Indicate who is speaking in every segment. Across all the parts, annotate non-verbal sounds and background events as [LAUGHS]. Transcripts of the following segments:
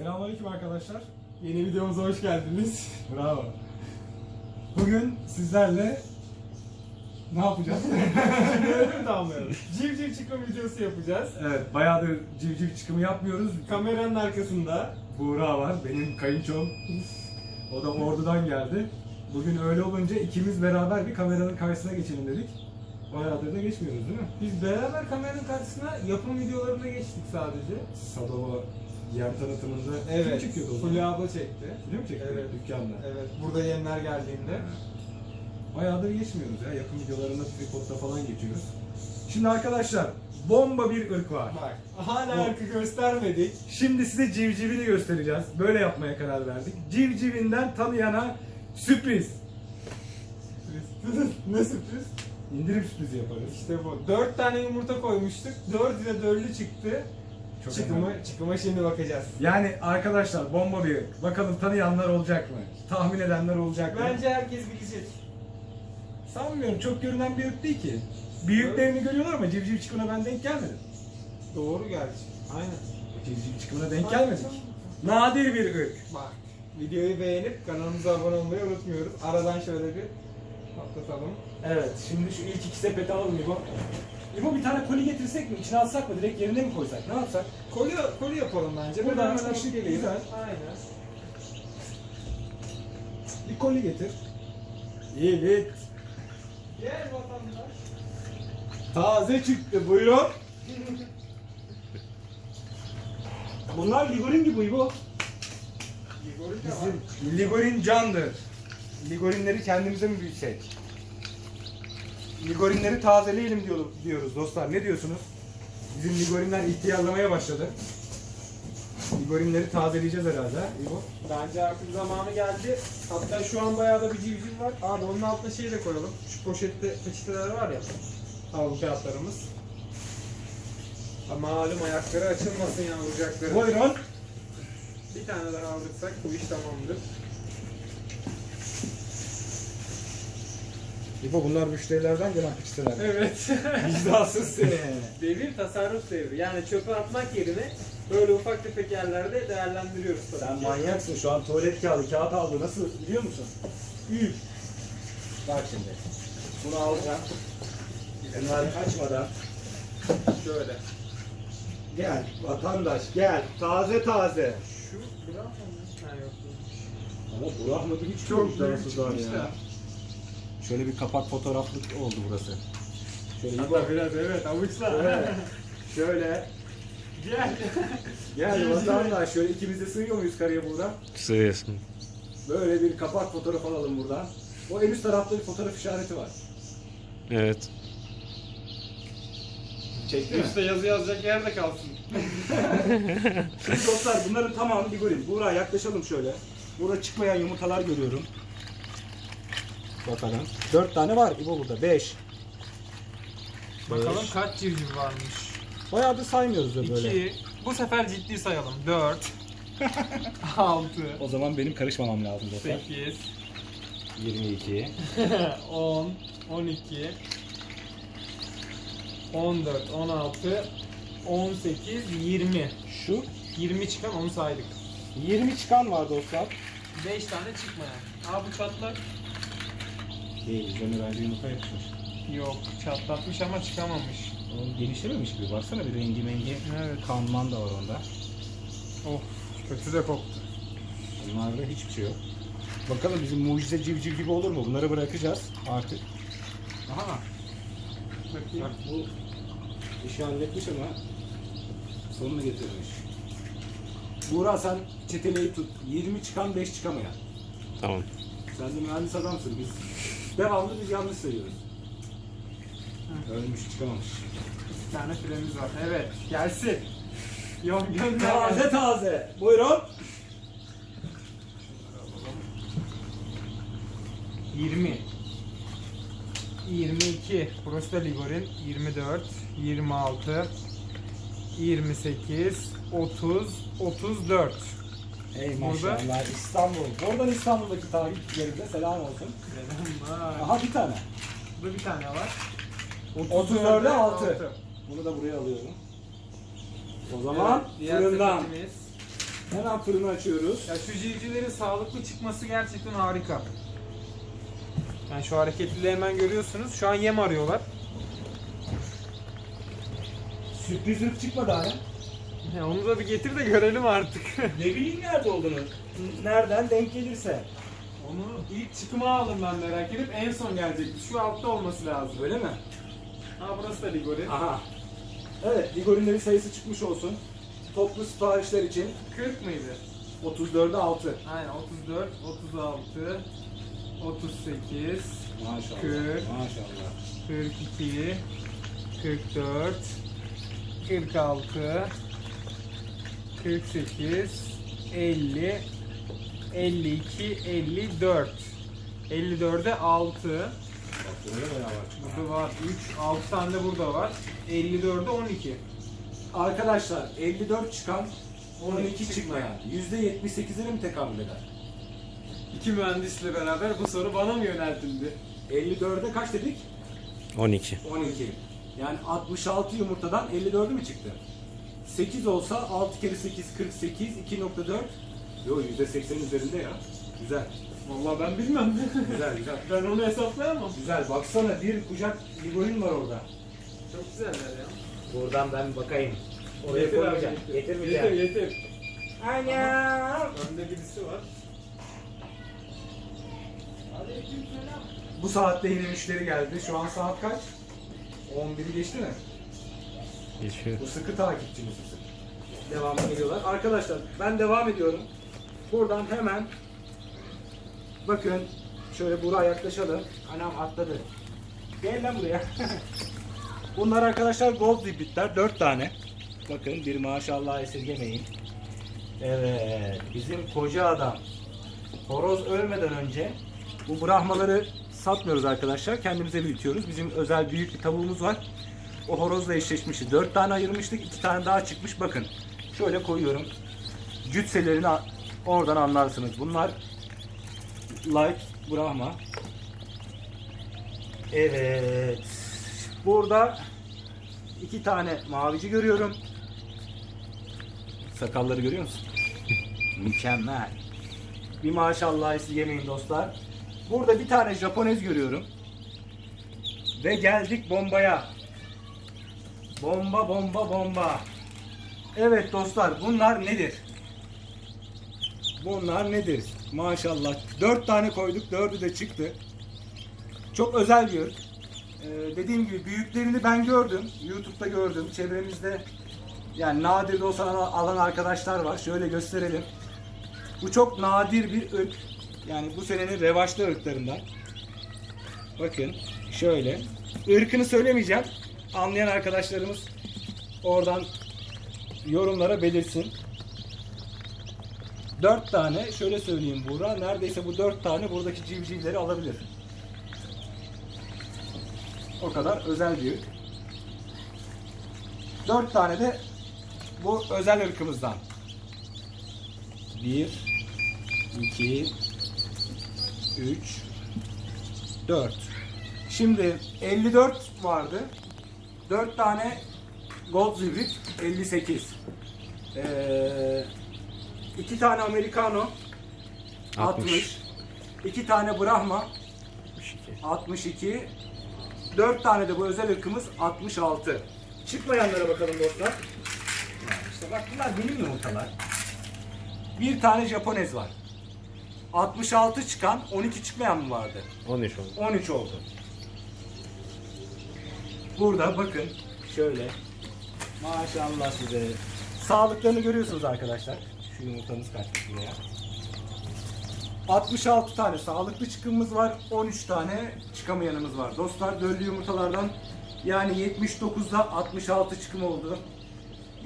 Speaker 1: Selamünaleyküm arkadaşlar.
Speaker 2: Yeni videomuza hoş geldiniz. [LAUGHS]
Speaker 1: Bravo. Bugün sizlerle ne yapacağız? [LAUGHS]
Speaker 2: Civciv çıkma videosu yapacağız.
Speaker 1: evet, bayağıdır civciv çıkımı yapmıyoruz.
Speaker 2: Kameranın arkasında
Speaker 1: Buğra var, benim kayınçom. O da ordudan geldi. Bugün öyle olunca ikimiz beraber bir kameranın karşısına geçelim dedik. Bayağıdır da geçmiyoruz değil mi?
Speaker 2: biz beraber kameranın karşısına yapım videolarına geçtik sadece.
Speaker 1: Sadova yem tanıtımında
Speaker 2: Evet.
Speaker 1: kim çekiyordu o zaman?
Speaker 2: Fulya abla çekti.
Speaker 1: Fulya mı çekiyordu
Speaker 2: Evet.
Speaker 1: dükkanda?
Speaker 2: Evet. Burada yeniler geldiğinde.
Speaker 1: Bayağıdır geçmiyoruz ya. Yapım videolarında tripodda falan geçiyoruz. Şimdi arkadaşlar bomba bir ırk var.
Speaker 2: Bak hala arka göstermedik.
Speaker 1: Şimdi size civcivini göstereceğiz. Böyle yapmaya karar verdik. Civcivinden tanıyana sürpriz. [LAUGHS]
Speaker 2: ne sürpriz?
Speaker 1: İndirim sürprizi yaparız.
Speaker 2: İşte bu. Dört tane yumurta koymuştuk. Dört ile dörlü çıktı.
Speaker 1: Çok
Speaker 2: çıkıma,
Speaker 1: önemli.
Speaker 2: çıkıma şimdi bakacağız.
Speaker 1: Yani arkadaşlar bomba bir. Bakalım tanıyanlar olacak mı? Tahmin edenler olacak mı?
Speaker 2: Bence herkes bilecek.
Speaker 1: Sanmıyorum. Çok görünen bir ırk değil ki. Büyüklerini görüyorlar ama civciv çıkımına ben denk gelmedim.
Speaker 2: Doğru gerçi. Aynen.
Speaker 1: Civciv çıkımına denk gelmedik. Nadir bir ırk.
Speaker 2: Bak videoyu beğenip kanalımıza abone olmayı unutmuyoruz. Aradan şöyle bir patlatalım.
Speaker 1: Evet, şimdi şu ilk iki sepeti alalım İbo. İbo bir tane koli getirsek mi? İçine alsak mı? Direkt yerine mi koysak? Ne yapsak?
Speaker 2: Koli, koli yapalım bence.
Speaker 1: Buradan
Speaker 2: Ben hemen alıp geleyim.
Speaker 1: güzel.
Speaker 2: Aynen.
Speaker 1: Bir koli getir. Evet.
Speaker 2: Gel vatandaş.
Speaker 1: Taze çıktı, buyurun. Bunlar ligorin gibi İbo.
Speaker 2: Var.
Speaker 1: Bizim ligorin candır. Ligorinleri kendimize mi büyütsek? Ligorinleri tazeleyelim diyor- diyoruz dostlar. Ne diyorsunuz? Bizim ligorinler ihtiyarlamaya başladı. Ligorinleri tazeleyeceğiz herhalde. İbo.
Speaker 2: Bence artık zamanı geldi. Hatta şu an bayağı da bir civciv var. Abi onun altına şey de koyalım. Şu poşette peçeteler var ya. Havlu kağıtlarımız. Ama malum ayakları açılmasın yavrucakları.
Speaker 1: Buyurun.
Speaker 2: Bir tane daha alırsak bu iş tamamdır.
Speaker 1: İbo bunlar müşterilerden gelen peçeteler.
Speaker 2: Evet. [LAUGHS]
Speaker 1: Vicdansız seni.
Speaker 2: Devir tasarruf devri. Yani çöpe atmak yerine böyle ufak tefek yerlerde değerlendiriyoruz tabii
Speaker 1: Sen
Speaker 2: ki.
Speaker 1: manyaksın şu an tuvalet kağıdı, kağıt aldı. Nasıl biliyor musun? Üf. Bak şimdi. Bunu alacağım. Bunlar kaçmadan.
Speaker 2: Şöyle.
Speaker 1: Gel vatandaş gel. Taze taze.
Speaker 2: Şu mu? Ha yok.
Speaker 1: Ama bu rahmetli hiç
Speaker 2: Çok büyük çıkmışlar.
Speaker 1: Şöyle bir kapak fotoğraflık oldu burası. Şöyle İbo.
Speaker 2: Hatta biraz evet avuçlar.
Speaker 1: Evet. [LAUGHS] Şöyle.
Speaker 2: Gel.
Speaker 1: Gel vatandaş şöyle ikimiz de sığıyor muyuz karıya buradan?
Speaker 3: Sığıyorsun.
Speaker 1: Böyle bir kapak fotoğraf alalım buradan. O en üst tarafta bir fotoğraf işareti var.
Speaker 3: Evet.
Speaker 1: Çekti mi?
Speaker 2: Üstte yazı yazacak yer de kalsın.
Speaker 1: Şimdi [LAUGHS] dostlar bunların tamamı ligorin. Buğra yaklaşalım şöyle. Burada çıkmayan yumurtalar görüyorum. Bakalım. Dört tane var İbo burada. Beş.
Speaker 2: Bakalım
Speaker 1: Beş.
Speaker 2: kaç civciv varmış.
Speaker 1: Bayağı da saymıyoruz da böyle.
Speaker 2: 2. Bu sefer ciddi sayalım. 4. 6. [LAUGHS]
Speaker 1: O zaman benim karışmamam lazım dostlar.
Speaker 2: 8.
Speaker 1: 22.
Speaker 2: 10. 12. 14. 16. 18. 20.
Speaker 1: Şu
Speaker 2: 20 çıkan onu saydık.
Speaker 1: 20 çıkan var dostlar.
Speaker 2: 5 tane çıkmayan. Aa bu çatlak.
Speaker 1: Değil, üzerine bence yumurta yapışmış.
Speaker 2: Yok çatlatmış ama çıkamamış.
Speaker 1: O genişlememiş gibi. Baksana bir rengi mengi.
Speaker 2: Evet.
Speaker 1: Kanman da var onda.
Speaker 2: Of kötü de koktu.
Speaker 1: Bunlarda hiçbir şey yok. Bakalım bizim mucize civciv gibi olur mu? Bunları bırakacağız artık. Aha.
Speaker 2: Bakayım.
Speaker 1: Bak bu işi halletmiş ama sonunu getirmiş. Buğra sen çeteleyi tut. 20 çıkan 5 çıkamayan.
Speaker 3: Tamam.
Speaker 1: Sen de mühendis adamsın. Biz devamlı biz yanlış sayıyoruz. Ölmüş çıkamamış.
Speaker 2: Bir tane süremiz var. Evet gelsin. Yok gönder.
Speaker 1: Taze taze. Buyurun.
Speaker 2: 20 22 Burası da Ligorin 24 26 28 30 34
Speaker 1: Ey
Speaker 2: Burada-
Speaker 1: maşallah İstanbul. Oradan İstanbul'daki takipçilerimize selam olsun.
Speaker 2: Selamlar.
Speaker 1: Aha bir tane.
Speaker 2: Burada bir tane var
Speaker 1: 34'e 6. Bunu da buraya alıyorum. O zaman
Speaker 2: Evet, diğer
Speaker 1: fırından.
Speaker 2: sepetimiz
Speaker 1: Hemen fırını açıyoruz.
Speaker 2: Ya şu civcivlerin sağlıklı çıkması gerçekten harika. Yani şu hareketliliği hemen görüyorsunuz. Şu an yem arıyorlar.
Speaker 1: Sürpriz ırk çıkmadı hala.
Speaker 2: Ya onu da bir getir de görelim artık. [LAUGHS]
Speaker 1: Ne bileyim nerede olduğunu. Nereden denk gelirse.
Speaker 2: onu ilk çıkıma aldım ben merak edip en son gelecekti. Şu altta olması lazım.
Speaker 1: Öyle mi?
Speaker 2: Ha burası da Ligori.
Speaker 1: Aha. Evet, Ligorinlerin sayısı çıkmış olsun. Toplu siparişler için
Speaker 2: 40 mıydı?
Speaker 1: 34'e 6.
Speaker 2: Aynen 34, 36, 38,
Speaker 1: Maşallah.
Speaker 2: Kırk.
Speaker 1: Maşallah.
Speaker 2: 42, 44, 46, 48, 50, 52, 54. 54'e 6.
Speaker 1: Bak böyle beraber çıkmış.
Speaker 2: Burada var 3, 6 tane de burada var. 54'e 12.
Speaker 1: Arkadaşlar 54 çıkan 12
Speaker 2: 12
Speaker 1: çıkmayan %78'ine mi tekamül eder?
Speaker 2: İki mühendisle beraber bu soru bana mı yöneltildi?
Speaker 1: 54'e kaç dedik? 12.
Speaker 3: 12.
Speaker 1: Yani 66 yumurtadan 54'ü mü çıktı? 8 olsa 6 kere 8 48 2.4 Yo %80'in üzerinde ya. Güzel.
Speaker 2: Vallahi ben bilmem.
Speaker 1: Güzel güzel. [LAUGHS]
Speaker 2: ben onu hesaplayamam.
Speaker 1: Güzel. Baksana bir kucak ligorin var orada.
Speaker 2: Çok güzeller ya.
Speaker 1: Buradan ben bakayım.
Speaker 2: Getir abi, getir. Getir getir.
Speaker 1: Anam.
Speaker 2: Önde birisi var.
Speaker 1: Bu saatte yine müşteri geldi. Şu an saat kaç? 11'i geçti mi?
Speaker 3: Geçiyor.
Speaker 1: Bu sıkı takipçimiz. Devamlı geliyorlar. Arkadaşlar ben devam ediyorum. Buradan hemen bakın şöyle buraya yaklaşalım. Anam atladı. Gel lan buraya. [LAUGHS] Bunlar arkadaşlar gold zibritler. 4 tane. Bakın bir maşallah esirgemeyin. Evet. Bizim koca adam. Horoz ölmeden önce bu brahmaları satmıyoruz arkadaşlar. Kendimize büyütüyoruz. Bizim özel büyük bir tavuğumuz var. O horozla eşleşmişti. 4 tane ayırmıştık. 2 tane daha çıkmış. Bakın. Şöyle koyuyorum. Cütselerini oradan anlarsınız. Bunlar light Brahma. Evet. Burada iki tane mavici görüyorum. Sakalları görüyor musun? [LAUGHS] Mükemmel. Bir maşallah esirgemeyin dostlar. Burada bir tane Japonez görüyorum. Ve geldik bombaya. Bomba bomba bomba. Evet dostlar bunlar nedir? Bunlar nedir? Maşallah. Dört tane koyduk. Dördü de çıktı. Çok özel bir ırk. Ee, dediğim gibi büyüklerini ben gördüm. YouTube'da gördüm. Çevremizde yani nadir de olsa alan arkadaşlar var. Şöyle gösterelim. Bu çok nadir bir ırk. Yani bu senenin revaçlı ırklarından. Bakın şöyle. Irkını söylemeyeceğim. Anlayan arkadaşlarımız oradan yorumlara belirsin. Dört tane şöyle söyleyeyim Buğra. Neredeyse bu dört tane buradaki civcivleri alabilir. O kadar özel bir ırk. Dört tane de bu özel ırkımızdan. Bir, iki, üç, dört. Şimdi 54 vardı. 4 tane Gold Zibrit 58. Ee, 2 tane Americano 60.
Speaker 3: 60.
Speaker 1: 2 tane Brahma 62. 4 tane de bu özel ırkımız 66. Çıkmayanlara bakalım dostlar. İşte bak bunlar benim yumurtalar. Bir tane Japonez var. 66 çıkan 12 çıkmayan mı vardı?
Speaker 3: 13 oldu.
Speaker 1: 13 oldu. Burada bakın şöyle. Maşallah size. Sağlıklarını görüyorsunuz arkadaşlar. Şu yumurtamız kaçmış buraya. 66 tane sağlıklı çıkımımız var. 13 tane çıkamayanımız var. Dostlar döllü yumurtalardan yani 79'da 66 çıkım oldu.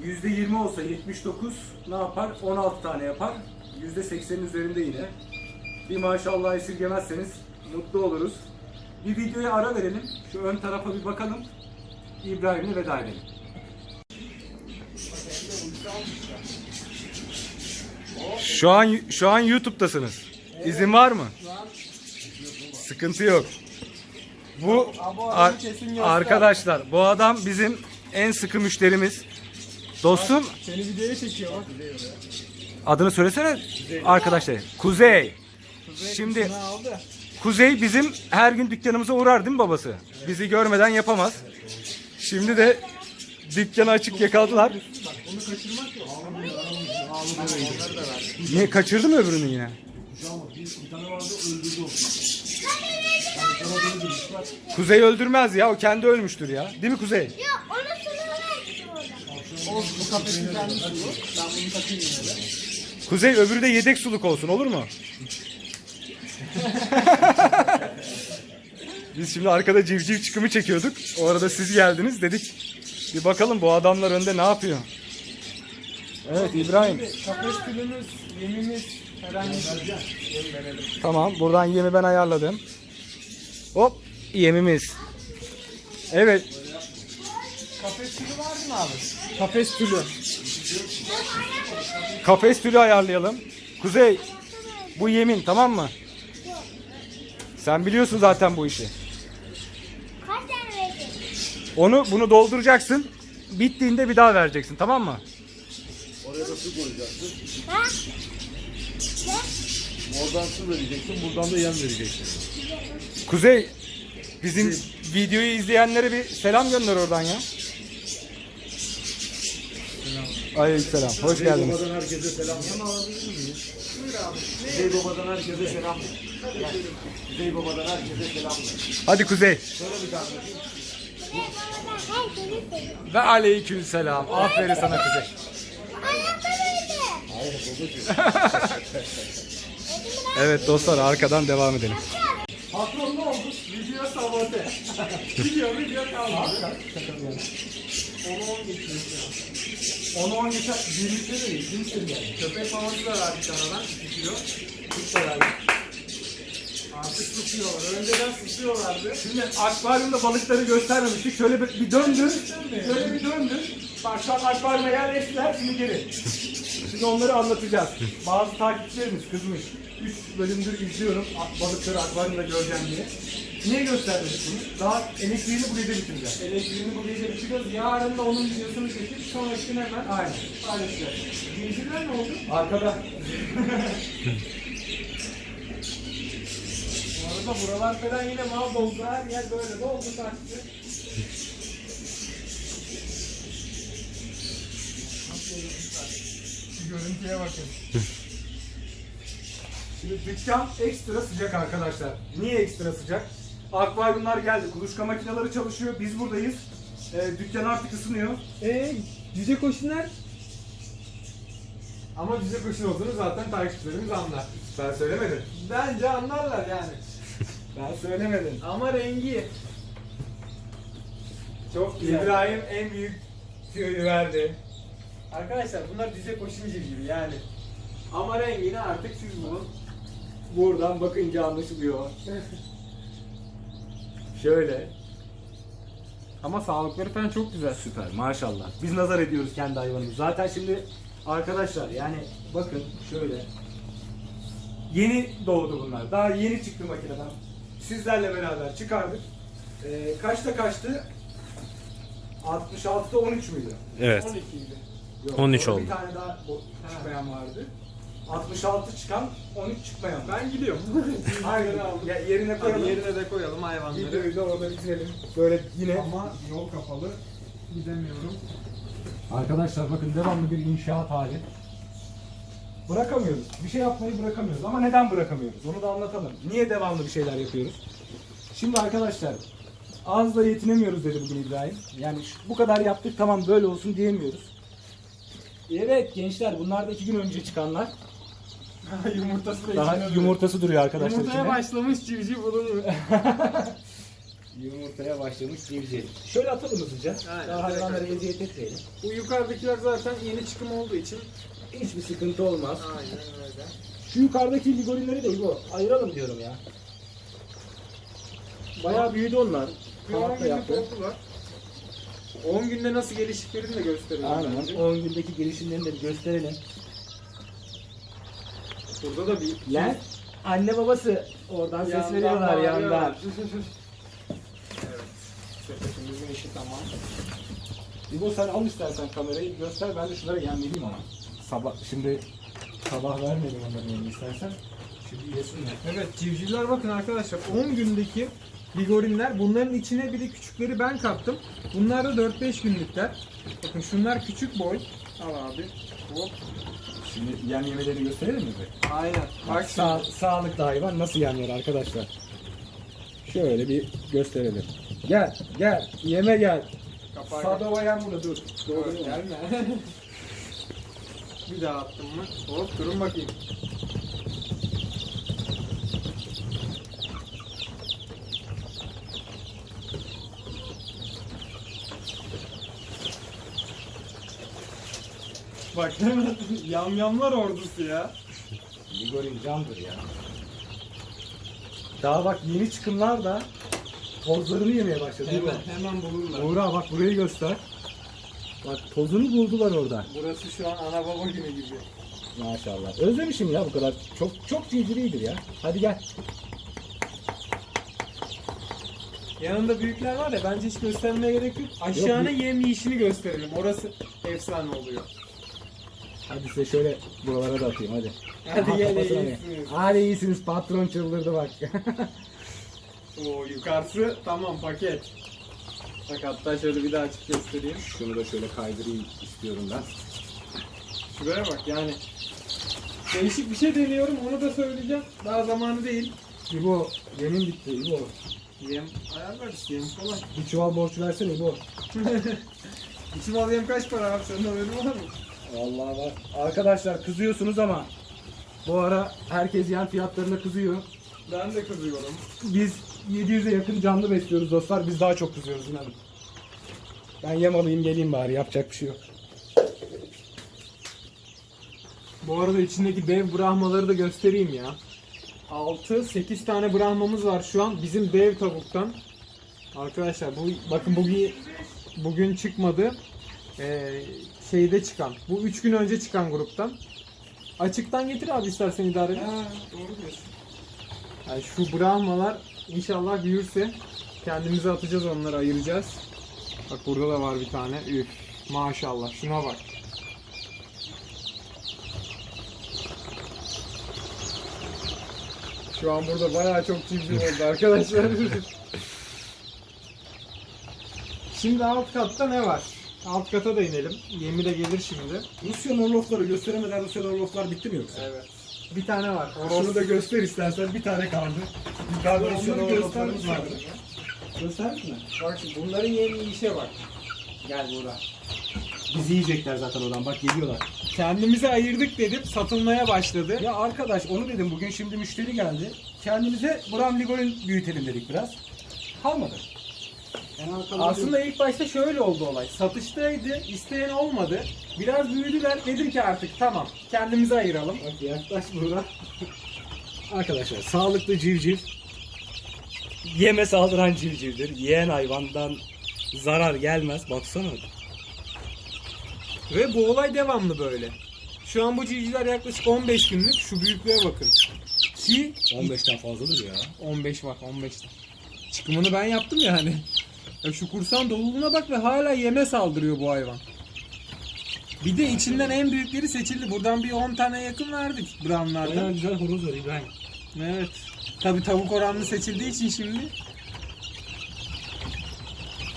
Speaker 1: %20 olsa 79 ne yapar? 16 tane yapar. %80'in üzerinde yine. Bir maşallah esirgemezseniz mutlu oluruz. Bir videoya ara verelim. Şu ön tarafa bir bakalım. İbrahim'le veda edelim. Şu an şu an YouTube'dasınız. İzin var mı? Sıkıntı yok. Bu ar- arkadaşlar bu adam bizim en sıkı müşterimiz. Dostum
Speaker 2: Seni videoya çekiyor.
Speaker 1: Adını söylesene arkadaşlar. Kuzey. Şimdi? Kuzey bizim her gün dükkanımıza uğrar değil mi babası? Bizi görmeden yapamaz. Şimdi de dükkanı açık yakaladılar. Ne kaçırdı mı öbürünü yine? Kuzey öldürmez ya o kendi ölmüştür ya. Değil mi Kuzey?
Speaker 4: Ya onu sınırına ettim orada.
Speaker 2: Bu kafesin kendisi bu. Ben bunu takayım yine de.
Speaker 1: Kuzey öbürü de yedek suluk olsun olur mu? [LAUGHS] Biz şimdi arkada civciv çıkımı çekiyorduk. O arada siz geldiniz dedik. Bir bakalım bu adamlar önde ne yapıyor? Evet İbrahim.
Speaker 2: Kafes külümüz, yemimiz, herhangi bir Yem verelim.
Speaker 1: Tamam buradan yemi ben ayarladım. Hop yemimiz. Evet
Speaker 2: Kafes külü var mı abi? Kafes külü.
Speaker 1: kafes türü ayarlayalım. Kuzey bu yemin tamam mı? Sen biliyorsun zaten bu işi.
Speaker 4: Tane?
Speaker 1: Onu bunu dolduracaksın. Bittiğinde bir daha vereceksin tamam mı?
Speaker 4: Ha? Ne?
Speaker 5: Oradan su vereceksin, buradan da yem vereceksin.
Speaker 1: Kuzey bizim videoyu izleyenlere bir selam gönder oradan ya. Aleykümselam. Hoş geldiniz.
Speaker 5: Babadan herkese selam. Kuzey Baba'dan herkese selam. Kuzey Baba'dan herkese selam.
Speaker 1: Hadi Kuzey.
Speaker 4: Ne bana herkesi
Speaker 1: Ve aleykümselam. Aferin sana
Speaker 4: verdi.
Speaker 1: Evet dostlar arkadan devam edelim.
Speaker 2: Patron ne oldu? Video sabote. video video kaldı. Onu on geçiyor şu an.
Speaker 1: Onu 10 geçer. Birlikte de değil. Birlikte de yani.
Speaker 2: Köpek maması da verdik aradan 2 kilo. Hiç de verdik. Artık sıçıyorlar. Önceden sıçıyorlardı.
Speaker 1: Şimdi akvaryumda balıkları göstermemiştik. Şöyle bir, bir döndür. Şöyle bir döndür. Bak şu an akvaryuma yerleştiler şimdi geri. Şimdi onları anlatacağız. Bazı takipçilerimiz kızmış. 3 bölümdür izliyorum balıkları akvaryumda göreceğim diye. Niye göstermedik bunu? Daha elektriğini bu gece bitireceğiz.
Speaker 2: Elektriğini bu gece bitiriyoruz. Yarın da onun videosunu çekip sonraki hemen
Speaker 1: Aynen.
Speaker 2: paylaşacağız. Zincirler ne oldu?
Speaker 1: Arkada. [LAUGHS]
Speaker 2: Arada buralar falan yine mal doldu. Her yer böyle doldu taktı. Şu görüntüye bakın.
Speaker 1: Şimdi dükkan ekstra sıcak arkadaşlar. Niye ekstra sıcak? Akvaryumlar geldi. Kuluçka makineleri çalışıyor. Biz buradayız. Ee, dükkan artık ısınıyor.
Speaker 2: Eee cüce koşunlar. Ama cüce koşun olduğunu zaten takipçilerimiz anlar.
Speaker 1: Ben söylemedim.
Speaker 2: Bence anlarlar yani.
Speaker 1: Ben söylemedim.
Speaker 2: Ama rengi. Çok güzel.
Speaker 1: İbrahim en büyük tüyoyu verdi.
Speaker 2: Arkadaşlar bunlar cüce koşun gibi yani. Ama rengini artık siz bulun.
Speaker 1: Buradan bakınca anlaşılıyor. [LAUGHS] Şöyle.
Speaker 2: Ama sağlıkları falan çok güzel.
Speaker 1: Süper maşallah. Biz nazar ediyoruz kendi hayvanımız. Zaten şimdi arkadaşlar yani bakın şöyle. Yeni doğdu bunlar. Daha yeni çıktı makineden. Sizlerle beraber çıkardık. Ee, kaçta kaçtı? 66'da 13 müydü?
Speaker 3: Evet.
Speaker 2: 12 idi.
Speaker 1: Yok,
Speaker 3: 13
Speaker 1: orada
Speaker 3: oldu.
Speaker 1: Bir tane daha o- çıkmayan vardı. 66 çıkan 13 çıkmayan.
Speaker 2: Ben gidiyorum. [LAUGHS]
Speaker 1: Aynen
Speaker 2: aldım.
Speaker 1: Ya, yerine
Speaker 2: Hadi
Speaker 1: koyalım.
Speaker 2: yerine de koyalım hayvanları.
Speaker 1: Videoyu da orada bitirelim. Böyle yine
Speaker 2: Ama yol kapalı. Gidemiyorum.
Speaker 1: Arkadaşlar bakın devamlı bir inşaat hali. Bırakamıyoruz. Bir şey yapmayı bırakamıyoruz. Ama neden bırakamıyoruz? Onu da anlatalım. Niye devamlı bir şeyler yapıyoruz? Şimdi arkadaşlar az da yetinemiyoruz dedi bugün İbrahim. Yani şu- bu kadar yaptık tamam böyle olsun diyemiyoruz. Evet gençler bunlar da iki gün önce çıkanlar.
Speaker 2: Yumurtası da
Speaker 1: Daha
Speaker 2: içine
Speaker 1: yumurtası duruyor arkadaşlar
Speaker 2: Yumurtaya
Speaker 1: içinde.
Speaker 2: başlamış civciv bulunuyor. [LAUGHS]
Speaker 1: Yumurtaya başlamış civciv. Şöyle atalım hızlıca.
Speaker 2: Aynen,
Speaker 1: Daha hayvanlara eziyet etmeyelim.
Speaker 2: Bu yukarıdakiler zaten yeni çıkım olduğu için.
Speaker 1: Hiçbir sıkıntı olmaz.
Speaker 2: Aynen öyle.
Speaker 1: Şu yukarıdaki ligorinleri de bu. Ayıralım diyorum ya. Bayağı büyüdü onlar.
Speaker 2: Bir 10
Speaker 1: Kanat da
Speaker 2: günlük
Speaker 1: yaptı.
Speaker 2: oldular. 10 günde nasıl geliştiklerini de gösterelim.
Speaker 1: Aynen.
Speaker 2: bence.
Speaker 1: 10 gündeki gelişimlerini de bir gösterelim.
Speaker 2: Burada da bir
Speaker 1: Lan anne babası oradan ses veriyorlar yandan. [LAUGHS]
Speaker 2: evet. Sepetimizin işi tamam.
Speaker 1: İbo sen al istersen kamerayı göster ben de şunları yemleyeyim ama. Sabah şimdi Sabah vermedim onların yerini istersen. Şimdi yesinler.
Speaker 2: Evet civcivler bakın arkadaşlar 10 gündeki ligorinler bunların içine bir de küçükleri ben kattım. Bunlar da 4-5 günlükler. Bakın şunlar küçük boy. Al abi. Hop.
Speaker 1: Şimdi yem yemelerini gösterelim mi? be?
Speaker 2: Aynen. Bak
Speaker 1: Sağ, sağlıklı hayvan nasıl yemiyor arkadaşlar? Şöyle bir gösterelim. Gel, gel, yeme gel.
Speaker 2: Kapağı
Speaker 1: Sadova yem bunu dur.
Speaker 2: Doğru gelme. [LAUGHS] bir daha attım mı? Hop durun bakayım. Bak hemen [LAUGHS] yamyamlar ordusu ya.
Speaker 1: Ligorin candır ya. Daha bak yeni çıkımlar da tozlarını yemeye başladı.
Speaker 2: Hemen, hemen bulurlar.
Speaker 1: Uğra bak burayı göster. Bak tozunu buldular orada.
Speaker 2: Burası şu an ana baba günü gibi.
Speaker 1: Maşallah. Özlemişim ya bu kadar. Çok çok civciviydir ya. Hadi gel.
Speaker 2: Yanında büyükler var ya bence hiç göstermeye gerek yok. Aşağına
Speaker 1: Yok,
Speaker 2: yem yiyişini gösterelim. Orası efsane oluyor.
Speaker 1: Hadi size şöyle buralara da atayım hadi.
Speaker 2: Hadi
Speaker 1: Aha,
Speaker 2: gel
Speaker 1: kafasına
Speaker 2: iyisiniz.
Speaker 1: Hadi iyisiniz patron çıldırdı bak. [LAUGHS]
Speaker 2: Oo yukarısı tamam paket. Bak hatta şöyle bir daha açıp göstereyim.
Speaker 1: Şunu da şöyle kaydırayım istiyorum ben.
Speaker 2: Şuraya bak yani. Değişik bir şey deniyorum onu da söyleyeceğim. Daha zamanı değil.
Speaker 1: İbo yemin bitti İbo.
Speaker 2: Yem ayarlar işte yem kolay.
Speaker 1: Bir çuval borç versene İbo. [LAUGHS]
Speaker 2: İçim al yem kaç para abi senin haberin var mı?
Speaker 1: Vallahi var. Arkadaşlar kızıyorsunuz ama bu ara herkes yan fiyatlarına kızıyor.
Speaker 2: Ben de kızıyorum.
Speaker 1: Biz 700'e yakın canlı besliyoruz dostlar. Biz daha çok kızıyoruz inanın. Ben yem alayım geleyim bari yapacak bir şey yok.
Speaker 2: Bu arada içindeki dev brahmaları da göstereyim ya. 6-8 tane brahmamız var şu an bizim dev tavuktan. Arkadaşlar bu bakın bugün bugün çıkmadı. Ee, şeyde çıkan. Bu 3 gün önce çıkan gruptan. Açıktan getir abi istersen idare et.
Speaker 1: doğru diyorsun.
Speaker 2: Yani şu brahmalar inşallah büyürse kendimize atacağız onları ayıracağız. Bak burada da var bir tane. Üf maşallah şuna bak. Şu an burada bayağı çok civciv oldu arkadaşlar. [LAUGHS] şimdi alt katta ne var? Alt kata da inelim. Yemi de gelir şimdi.
Speaker 1: Rusya Norlofları gösteremeden Rusya Norloflar bitti mi yoksa?
Speaker 2: Evet. Bir tane var.
Speaker 1: Onu da göster istersen bir tane kaldı. Yukarıda
Speaker 2: Onları göstermiş
Speaker 1: vardı. Göstermiş mi?
Speaker 2: Bak şimdi bunların yemi işe bak.
Speaker 1: Gel burada. Bizi yiyecekler zaten oradan bak geliyorlar.
Speaker 2: Kendimize ayırdık dedim satılmaya başladı.
Speaker 1: Ya arkadaş onu dedim bugün şimdi müşteri geldi. Kendimize Bram Ligorin büyütelim dedik biraz. Kalmadı.
Speaker 2: Aslında ilk başta şöyle oldu olay. Satıştaydı, isteyen olmadı. Biraz büyüdüler. Dedim ki artık tamam kendimize ayıralım.
Speaker 1: Bak yaklaş burada. [LAUGHS] Arkadaşlar sağlıklı civciv yeme saldıran civcivdir. Yiyen hayvandan zarar gelmez. Baksana.
Speaker 2: Ve bu olay devamlı böyle. Şu an bu civcivler yaklaşık 15 günlük. Şu büyüklüğe bakın. Ki
Speaker 1: 15'ten fazladır ya.
Speaker 2: 15 var 15. Çıkımını ben yaptım ya hani. Ya şu kursan doluluğuna bak ve hala yeme saldırıyor bu hayvan. Bir de içinden en büyükleri seçildi. Buradan bir 10 tane yakın verdik Brown'lardan.
Speaker 1: Bayağı güzel horoz var İbrahim.
Speaker 2: Evet. Tabi tavuk oranlı seçildiği için şimdi.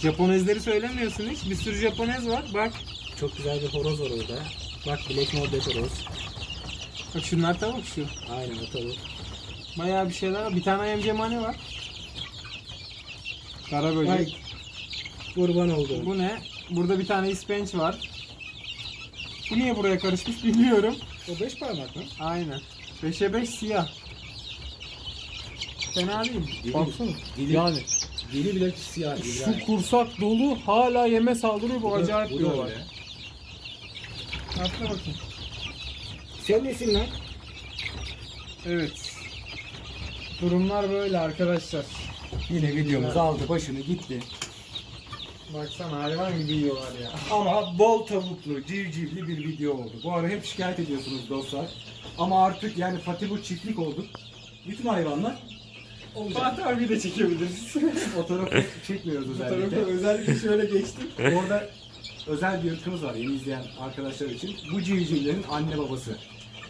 Speaker 2: Japonezleri söylemiyorsun hiç. Bir sürü Japonez var. Bak.
Speaker 1: Çok güzel bir horoz var orada. Bak Black Mordet horoz.
Speaker 2: Bak şunlar tavuk şu.
Speaker 1: Aynen o tavuk.
Speaker 2: Bayağı bir şeyler var. Bir tane emcemane var. Kara böcek.
Speaker 1: Ay, kurban oldum.
Speaker 2: Bu ne? Burada bir tane ispenç var. Bu niye buraya karışmış bilmiyorum.
Speaker 1: O 5 parmak mı?
Speaker 2: Aynen. 5'e 5 siyah. Fena değil.
Speaker 1: Dili-
Speaker 2: Baksana.
Speaker 1: dili-
Speaker 2: Yani
Speaker 1: Dili bile siyah
Speaker 2: şu kursak dolu hala yeme saldırıyor. Bu,
Speaker 1: da-
Speaker 2: acayip
Speaker 1: bu
Speaker 2: bir olay. Atla bakayım.
Speaker 1: Sen nesin lan?
Speaker 2: Evet. Durumlar böyle arkadaşlar.
Speaker 1: Yine videomuz aldı başını gitti.
Speaker 2: Baksana hayvan gibi yiyorlar ya.
Speaker 1: Ama bol tavuklu, civcivli bir video oldu. Bu ara hep şikayet ediyorsunuz dostlar. Ama artık yani Fatih bu çiftlik olduk. Bütün hayvanlar olacak.
Speaker 2: Fatih abi de çekebiliriz. [LAUGHS]
Speaker 1: o tarafı çekmiyoruz
Speaker 2: Bu
Speaker 1: özellikle.
Speaker 2: tarafa özellikle şöyle geçtim.
Speaker 1: Orada özel bir ırkımız var yeni izleyen arkadaşlar için. Bu civcivlerin anne babası.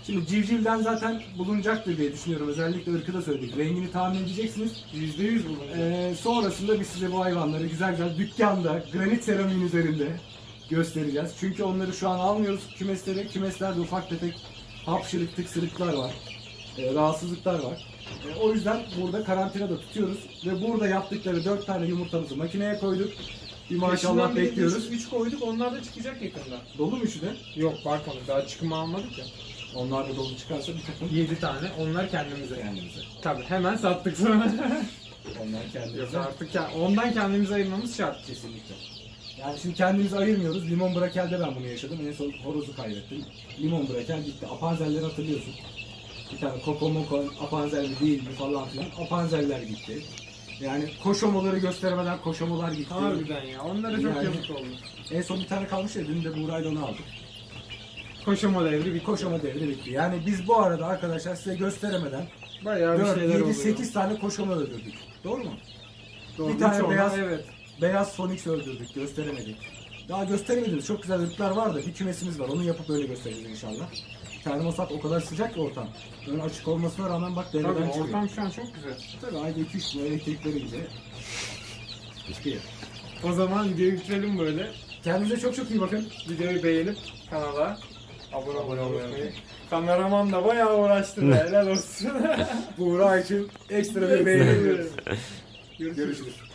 Speaker 1: Şimdi civcivden zaten bulunacaktır diye düşünüyorum. Özellikle ırkı da söyledik. Rengini tahmin edeceksiniz.
Speaker 2: %100 bulun.
Speaker 1: Ee, sonrasında biz size bu hayvanları güzel güzel dükkanda, granit seramiğin üzerinde göstereceğiz. Çünkü onları şu an almıyoruz kümeslere. Kümeslerde ufak tefek hapşırık, tıksırıklar var. Ee, rahatsızlıklar var. Ee, o yüzden burada karantinada tutuyoruz. Ve burada yaptıkları 4 tane yumurtamızı makineye koyduk. Bir maşallah bekliyoruz.
Speaker 2: 3 koyduk onlar da çıkacak yakında.
Speaker 1: Dolu mu şu de?
Speaker 2: Yok bakmadık daha çıkımı almadık ya.
Speaker 1: Onlar da dolu çıkarsa bir takım
Speaker 2: 7 tane onlar kendimize.
Speaker 1: kendimize.
Speaker 2: Tabii hemen sattık sonra. [LAUGHS]
Speaker 1: Onlar
Speaker 2: Yok
Speaker 1: kendimize.
Speaker 2: artık ya, ondan kendimizi ayırmamız şart.
Speaker 1: Kesinlikle. Yani şimdi kendimizi ayırmıyoruz. Limon Brakel'de ben bunu yaşadım. En son horozu kaybettim. Limon Brakel gitti. Apanzerleri hatırlıyorsun. Bir tane Koko Moko Apanzerli değil mi falan filan. Apanzerler gitti. Yani koşomoları göstermeden koşomolar gitti.
Speaker 2: Harbiden ya onlara çok
Speaker 1: Yani-
Speaker 2: yazık oldu.
Speaker 1: En son bir tane kalmış ya dün de Buğra'yla onu aldık.
Speaker 2: Koşama devri
Speaker 1: Bir koşoma devri bitti. Yani biz bu arada arkadaşlar size gösteremeden
Speaker 2: bayağı bir
Speaker 1: 4,
Speaker 2: şeyler
Speaker 1: 7,
Speaker 2: oluyor.
Speaker 1: 8 tane koşoma öldürdük. Doğru mu?
Speaker 2: Doğru,
Speaker 1: bir tane beyaz-
Speaker 2: evet.
Speaker 1: Beyaz Phoenix öldürdük, gösteremedik. Daha gösteremediniz. Çok güzel ırklar var da bir kümesimiz var. Onu yapıp öyle göstereceğiz inşallah. Termostat o kadar sıcak ki ortam. Böyle açık olmasına rağmen bak dereden
Speaker 2: Tabii
Speaker 1: çıkıyor.
Speaker 2: ortam şu an çok güzel.
Speaker 1: Tabii ayda 2-3 lira elektrikleri bize çıkıyor.
Speaker 2: O zaman videoyu bitirelim böyle.
Speaker 1: Kendinize çok çok iyi bakın.
Speaker 2: Videoyu beğenip kanala abone olmayı unutmayın. Kameraman da bayağı uğraştı be, helal olsun. [LAUGHS]
Speaker 1: Buğra için ekstra bir beğeni veriyoruz.
Speaker 2: Görüşürüz.
Speaker 1: Görüşürüz.